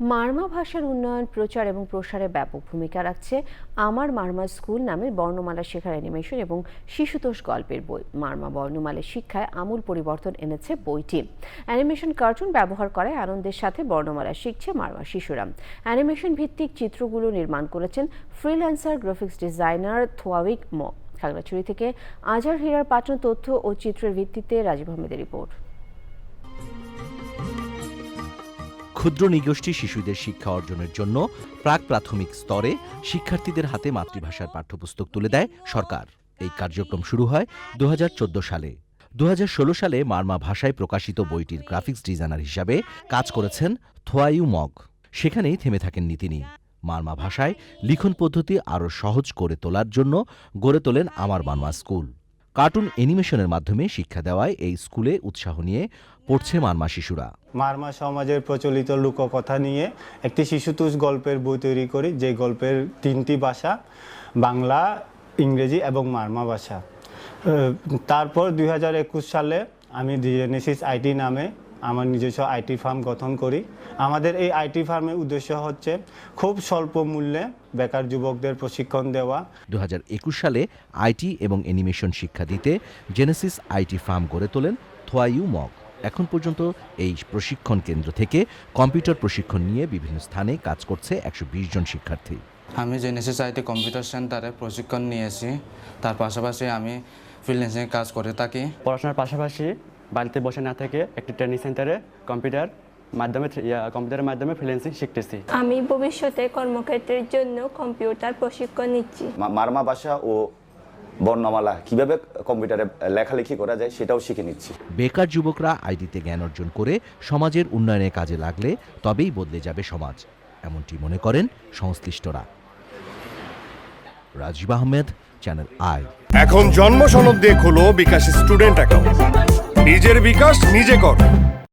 মারমা ভাষার উন্নয়ন, প্রচার এবং প্রসারে ব্যাপক ভূমিকা রাখছে আমার মারমা স্কুল নামের বর্ণমালা শেখার অ্যানিমেশন এবং শিশুতোষ গল্পের বই। মারমা বর্ণমালা শিক্ষায় আমূল পরিবর্তন এনেছে বইটি। অ্যানিমেশন কার্টুন ব্যবহার করে আনন্দের সাথে বর্ণমালা শিখছে মারমা শিশুরা। অ্যানিমেশন ভিত্তিক চিত্রগুলো নির্মাণ করেছেন ফ্রিল্যান্সার, গ্রাফিক্স ডিজাইনার থোয়াবিক ম। খাগড়াছড়ি থেকে আজহার হীরার পাঠানো তথ্য ও চিত্রের ভিত্তিতে রাজীব আহমেদের রিপোর্ট। ক্ষুদ্র নিগোষ্ঠী শিশুদের শিক্ষা অর্জনের জন্য প্রাক প্রাথমিক স্তরে শিক্ষার্থীদের হাতে মাতৃভাষার পাঠ্যপুস্তক তুলে দেয় সরকার। এই কার্যক্রম শুরু হয় দু হাজার চোদ্দ সালে। দু হাজার ষোলো সালে মারমা ভাষায় প্রকাশিত বইটির গ্রাফিক্স ডিজাইনার হিসাবে কাজ করেছেন থোয়াইউ মগ। সেখানেই থেমে থাকেননি তিনি। মারমা ভাষায় লিখন পদ্ধতি আরও সহজ করে তোলার জন্য গড়ে তোলেন আমার মারমা স্কুল। কার্টুন অ্যানিমেশনের মাধ্যমে শিক্ষা দেওয়ায় এই স্কুলে উৎসাহ নিয়ে পড়ছে মারমা শিশুরা। মারমা সমাজের প্রচলিত লোককথা নিয়ে একটি শিশুতোষ গল্পের বই তৈরি করি, যে গল্পের তিনটি ভাষা, বাংলা, ইংরেজি এবং মারমা ভাষা। তারপর দুই হাজার একুশ সালে আমি জেনেসিস আইটি নামে আমার নিজস্ব আইটি ফার্ম গঠন করি। আমাদের এই আইটি ফার্মের উদ্দেশ্য হচ্ছে খুব স্বল্প মূল্যে বেকার যুবকদের প্রশিক্ষণ দেওয়া। দু হাজার একুশ সালে আইটি এবং অ্যানিমেশন শিক্ষা দিতে জেনেসিস আইটি ফার্ম গড়ে তোলেন থোয়াইউ মগ। এখন পর্যন্ত এই প্রশিক্ষণ কেন্দ্র থেকে কম্পিউটার প্রশিক্ষণ নিয়ে বিভিন্ন স্থানে কাজ করছে একশো বিশ জন শিক্ষার্থী। আমি জেনেসিস আইটি কম্পিউটার সেন্টারে প্রশিক্ষণ নিয়েছি। তার পাশাপাশি আমি ফ্রিল্যান্সিং কাজ করে থাকি। পড়াশোনার পাশাপাশি বাড়িতে বসে না থেকে একটি ট্রেনিং সেন্টারে কম্পিউটার মাধ্যমে কম্পিউটারের মাধ্যমে ফ্রিল্যান্সিং শিখতেছি। আমি ভবিষ্যতে কর্মক্ষেত্রের জন্য কম্পিউটার প্রশিক্ষণ নিচ্ছি। মারমা ভাষা ও বর্ণমালা কীভাবে কম্পিউটারে লেখালেখি করা যায় সেটাও শিখে নিচ্ছি। বেকার যুবকরা আইডিতে জ্ঞান অর্জন করে সমাজের উন্নয়নে কাজে লাগলে তবেই বদলে যাবে সমাজ এমনটি মনে করেন সংশ্লিষ্টরা। Rajib Ahmed channel I. এখন জন্ম সনদ দিয়ে খোলো বিকাশ স্টুডেন্ট অ্যাকাউন্ট। নিজের বিকাশ নিজে কর।